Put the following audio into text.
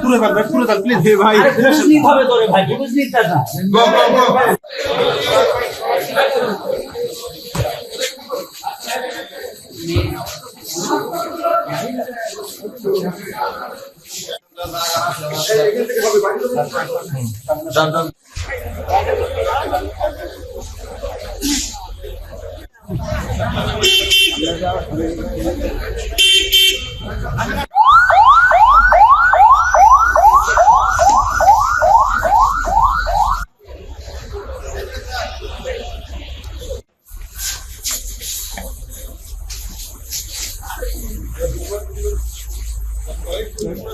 পুরো ভাই হবে তোরে ভাই গো যান যান পারবে পুরো তার প্লিজ হে ভাই বুঝলি হবে তোরে ভাই বুঝলি দাদা গো গো গো